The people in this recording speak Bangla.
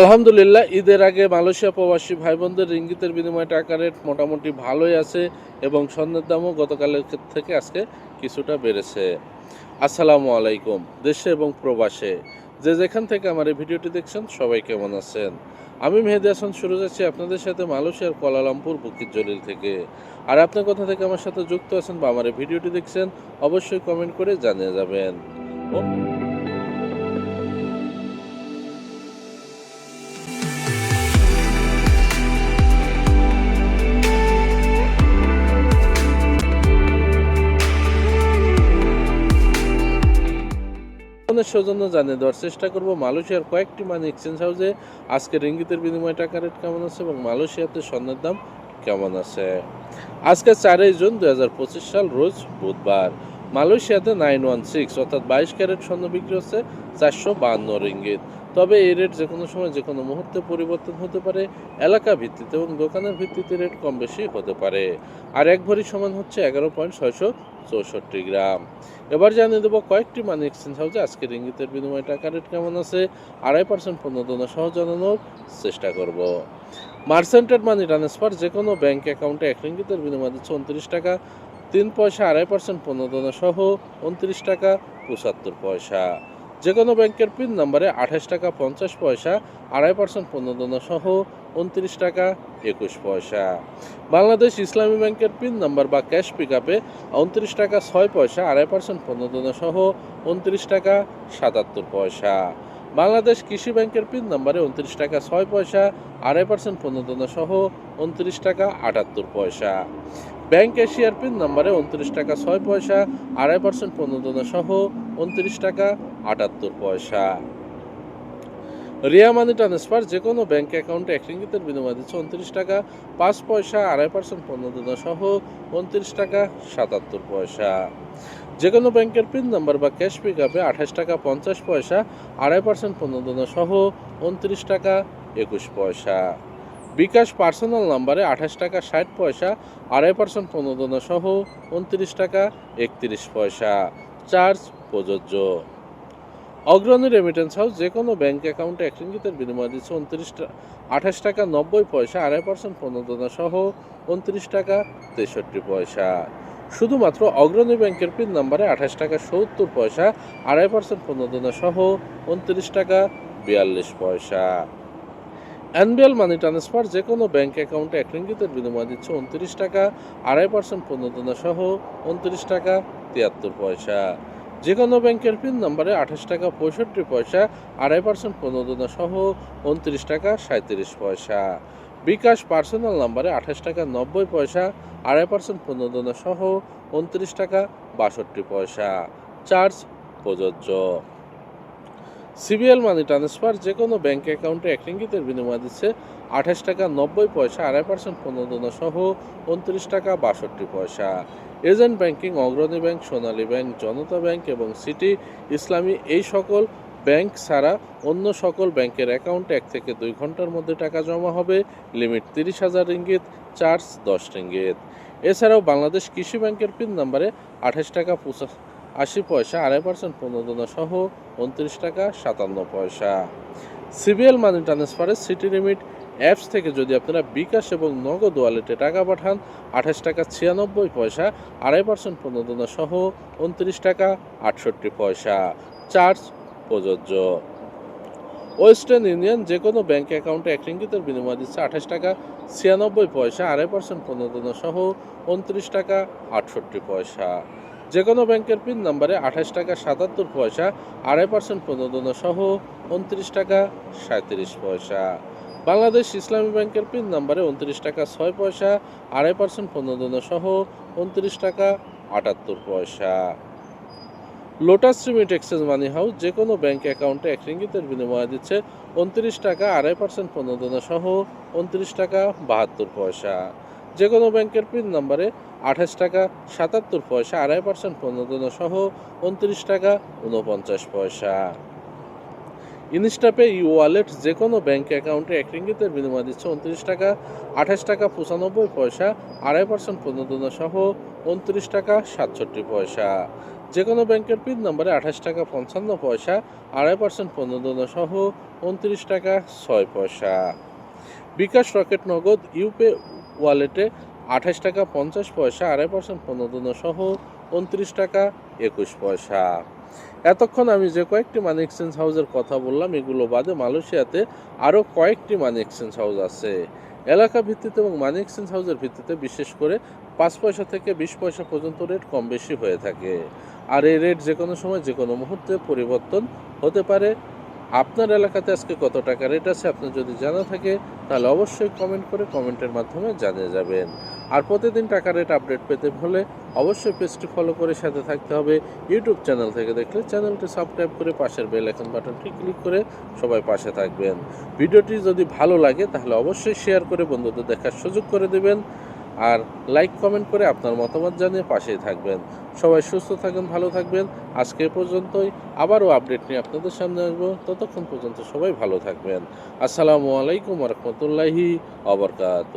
আলহামদুলিল্লাহ, ঈদের আগে মালয়েশিয়া প্রবাসী ভাই বোনদের রিঙ্গিতের বিনিময়ে টাকা রেট মোটামুটি ভালোই আছে এবং স্বর্ণের দামও গতকালের থেকে আজকে কিছুটা বেড়েছে। আসসালামু আলাইকুম, দেশে এবং প্রবাসে। যে যেখান থেকে আমার এই ভিডিওটি দেখছেন, সবাই কেমন আছেন? আমি মেহেদি হাসান, শুরু যাচ্ছি আপনাদের সাথে মালয়েশিয়ার কোয়ালালামপুর বুকির জলিল থেকে। আর আপনার কথা থেকে আমার সাথে যুক্ত আছেন বা আমার এই ভিডিওটি দেখছেন, অবশ্যই কমেন্ট করে জানিয়ে যাবেন। আপনাদের সৌজন্য জানিয়ে দেওয়ার চেষ্টা করব। মালয়েশিয়ার কয়েকটি মানি এক্সচেঞ্জ হাউসে আজকে রিঙ্গিতের বিনিময়ে টাকা রেট কেমন আছে এবং মালয়েশিয়াতে স্বর্ণের দাম কেমন আছে? আজকে চারই জুন দু হাজার পঁচিশ সাল, রোজ বুধবার। মালয়েশিয়াতে নাইন ওয়ান সিক্স, অর্থাৎ বাইশ ক্যারেট স্বর্ণ বিক্রি হচ্ছে চারশো বাহান্ন রিঙ্গিত। তবে এই রেট যে কোনো সময় যে কোনো মুহূর্তে পরিবর্তন হতে পারে, এলাকা ভিত্তিতে এবং দোকানের ভিত্তিতে রেট কম বেশি হতে পারে। আর এক ভরি সমান হচ্ছে এগারো পয়েন্ট ছয়শো চৌষট্টি গ্রাম। এবার জানিয়ে দেবো কয়েকটি মানি এক্সচেঞ্জ হাউসে আজকে রিঙ্গিতের বিনিময়ে টাকা রেট কেমন আছে, আড়াই পার্সেন্ট প্রণোদনা সহ জানানোর চেষ্টা করব। মার্সেন্টেড মানি ট্রান্সফার যে কোনো ব্যাঙ্ক অ্যাকাউন্টে এক রিঙ্গিতের বিনিময় দিচ্ছে উনত্রিশ টাকা তিন পয়সা, আড়াই পার্সেন্ট প্রণোদনা সহ উনত্রিশ টাকা পঁচাত্তর পয়সা। যে কোনো ব্যাংকের পিন নাম্বারে আঠাশ টাকা পঞ্চাশ পয়সা, আড়াই পার্সেন্ট প্রণোদনা সহ উনত্রিশ টাকা একুশ পয়সা। বাংলাদেশ ইসলামী ব্যাংকের পিন নম্বর বা ক্যাশ পিক আপে উনত্রিশ টাকা ছয় পয়সা, আড়াই পার্সেন্ট প্রণোদনা সহ উনত্রিশ টাকা সাতাত্তর পয়সা। বাংলাদেশ কৃষি ব্যাংকের পিন নাম্বারে উনত্রিশ টাকা ছয় পয়সা, আড়াই পার্সেন্ট প্রণোদনা সহ উনত্রিশ টাকা আটাত্তর পয়সা। ব্যাংক এশিয়ার পিন নাম্বারে উনত্রিশ টাকা ছয় পয়সা, আড়াই পার্সেন্ট প্রণোদনা সহ উনত্রিশ টাকা আটাত্তর পয়সা। রিয়া মানি ট্রান্সফার যে কোনো ব্যাংক অ্যাকাউন্টে এক রিঙ্গিতের বিনিময় দিচ্ছে উনত্রিশ টাকা, পাঁচ পয়সা, আড়াই পার্সেন্ট প্রণোদনা সহ উনত্রিশ টাকা সাতাত্তর পয়সা। যে কোনো ব্যাংকের পিন নাম্বার বা ক্যাশ পিক আপে আঠাশ টাকা পঞ্চাশ পয়সা, আড়াই পার্সেন্ট প্রণোদনা সহ উনত্রিশ টাকা একুশ পয়সা। বিকাশ পার্সোনাল নাম্বারে আঠাশ টাকা ষাট পয়সা, আড়াই পার্সেন্ট প্রণোদনা সহ উনত্রিশ টাকা একত্রিশ পয়সা। চার্জ প্রযোজ্য। অগ্রণী রেমিটেন্স হাউস যে কোনো ব্যাঙ্ক অ্যাকাউন্টে এক রিঙ্গিতের বিনিময় দিচ্ছে উনত্রিশ আঠাশ টাকা নব্বই পয়সা, আড়াই পার্সেন্ট প্রণোদনা সহ উনত্রিশ টাকা তেষট্টি পয়সা। শুধুমাত্র অগ্রণী ব্যাংকের পিন নাম্বারে আঠাশ টাকা সত্তর পয়সা, আড়াই পার্সেন্ট প্রণোদনা সহ উনত্রিশ টাকা বিয়াল্লিশ পয়সা। অ্যানুয়াল মানি ট্রান্সফার যে কোনো ব্যাঙ্ক অ্যাকাউন্টে এক রিঙ্গিতের বিনিময় দিচ্ছে উনত্রিশ টাকা, আড়াই পার্সেন্ট প্রণোদনা সহ উনত্রিশ টাকা, তিয়াত্তর পয়সা। যে কোনো ব্যাংকের পিন নাম্বারে আঠাশ টাকা, পঁয়ষট্টি পয়সা, আড়াই পার্সেন্ট প্রণোদনা সহ উনত্রিশ টাকা সাঁত্রিশ পয়সা। বিকাশ পার্সোনাল নাম্বারে আঠাশ টাকা, নব্বই পয়সা, আড়াই পার্সেন্ট প্রণোদনা সহ উনত্রিশ টাকা, বাষট্টি পয়সা। চার্জ প্রযোজ্য। সিবিএল মানি ট্রান্সফার যে কোনো ব্যাংক অ্যাকাউন্টে এক রিঙ্গিতের বিনিময় দিচ্ছে আঠাশ টাকা নব্বই পয়সা, আড়াই পার্সেন্ট প্রণোদনা সহ উনত্রিশ টাকা বাষট্টি পয়সা। Agent banking, Agrani bank, Sonali bank, Janata bank এবং সিটি ইসলামী এই সকল ব্যাংক ছাড়া অন্য সকল ব্যাংকের অ্যাকাউন্টে এক থেকে দুই ঘণ্টার মধ্যে টাকা জমা হবে। লিমিট তিরিশ হাজার রিঙ্গিত, চার্জ দশ রিঙ্গিত। এছাড়াও বাংলাদেশ কৃষি ব্যাংকের পিন নাম্বারে আঠাশ টাকা পঁচা আশি পয়সা, আড়াই পার্সেন্ট প্রণোদনা সহ উনত্রিশ টাকা সাতান্ন পয়সা। সিবিএল মানি ট্রান্সফারের সিটি লিমিট অ্যাপস থেকে যদি আপনারা বিকাশ এবং নগদ ওয়ালেটে টাকা পাঠান, আঠাশ টাকা ছিয়ানব্বই পয়সা, আড়াই পার্সেন্ট প্রণোদনা সহ উনত্রিশ টাকা আটষট্টি পয়সা। চার্জ প্রযোজ্য। ওয়েস্টার্ন ইউনিয়ন যে কোনো ব্যাঙ্ক অ্যাকাউন্টে এক রিঙ্গিতের বিনিময় দিচ্ছে আঠাশ টাকা ছিয়ানব্বই পয়সা, আড়াই পার্সেন্ট প্রণোদনা সহ উনত্রিশ টাকা আটষট্টি পয়সা। যে কোনো ব্যাংকের পিন নাম্বারে আঠাশ টাকা সাতাত্তর পয়সা, আড়াই পার্সেন্ট প্রণোদনা সহ উনত্রিশ টাকা সাঁত্রিশ পয়সা। বাংলাদেশ ইসলামী ব্যাংকের পিন নাম্বারে উনত্রিশ টাকা ছয় পয়সা, আড়াই পার্সেন্ট প্রণোদনা সহ উনত্রিশ টাকা আটাত্তর পয়সা। Lotus remit exchange money house যে কোনো ব্যাংক অ্যাকাউন্টে এক রিঙ্গিতের বিনিময় দিচ্ছে উনত্রিশ টাকা, আড়াই পার্সেন্ট প্রণোদনা সহ উনত্রিশ টাকা বাহাত্তর পয়সা। যে কোনো ব্যাংকের পিন নাম্বারে আঠাশ টাকা সাতাত্তর পয়সা আড়াই পার্সেন্ট প্রণোদনা সহ উনত্রিশ টাকা উনপঞ্চাশ পয়সা। ইনস্টাপে ই ওয়ালেট যে কোনো ব্যাংক অ্যাকাউন্টে এক রিঙ্গিতের বিনিময় দিচ্ছে উনত্রিশ টাকা, আঠাশ টাকা পঁচানব্বই পয়সা, আড়াই পার্সেন্ট প্রণোদনা সহ উনত্রিশ টাকা সাতষট্টি পয়সা। যে কোনো ব্যাংকের পিন নম্বরে আঠাশ টাকা পঞ্চান্ন পয়সা, আড়াই পার্সেন্ট প্রণোদনা সহ উনত্রিশ টাকা ছয় পয়সা। বিকাশ রকেট নগদ ইউপে ওয়ালেটে আঠাশ টাকা পঞ্চাশ পয়সা, আড়াই পার্সেন্ট প্রণোদনা সহ উনত্রিশ টাকা একুশ পয়সা। এতক্ষণ আমি যে কয়েকটি মানি এক্সচেঞ্জ হাউসের কথা বললাম, এগুলো বাদে মালয়েশিয়াতে আরও কয়েকটি মানি এক্সচেঞ্জ হাউস আছে। এলাকা ভিত্তিতে এবং মানি এক্সচেঞ্জ হাউসের ভিত্তিতে বিশেষ করে পাঁচ পয়সা থেকে বিশ পয়সা পর্যন্ত রেট কম বেশি হয়ে থাকে। আর এই রেট যে কোনো সময় যে কোনো মুহূর্তে পরিবর্তন হতে পারে। আপনার এলাকাতে আজকে কত টাকা রেট আছে আপনার যদি জানা থাকে, তাহলে অবশ্যই কমেন্ট করে কমেন্টের মাধ্যমে জানিয়ে যাবেন। আর প্রতিদিন টাকা রেট আপডেট পেতে হলে অবশ্যই পেজটি ফলো করে সাথে থাকতে হবে। ইউটিউব চ্যানেল থেকে দেখলে চ্যানেলটি সাবস্ক্রাইব করে পাশের বেল আইকন বাটনটি ক্লিক করে সবাই পাশে থাকবেন। ভিডিওটি যদি ভালো লাগে, তাহলে অবশ্যই শেয়ার করে বন্ধুদের দেখার সুযোগ করে দেবেন। আর লাইক কমেন্ট করে আপনার মতামত জানিয়ে পাশেই থাকবেন। সবাই সুস্থ থাকেন, ভালো থাকবেন। আজকে পর্যন্তই। আবারও আপডেট নিয়ে আপনাদের সামনে আসব। ততক্ষণ পর্যন্ত সবাই ভালো থাকবেন। আসসালামু আলাইকুম রহমতুল্লাহি আবরকাত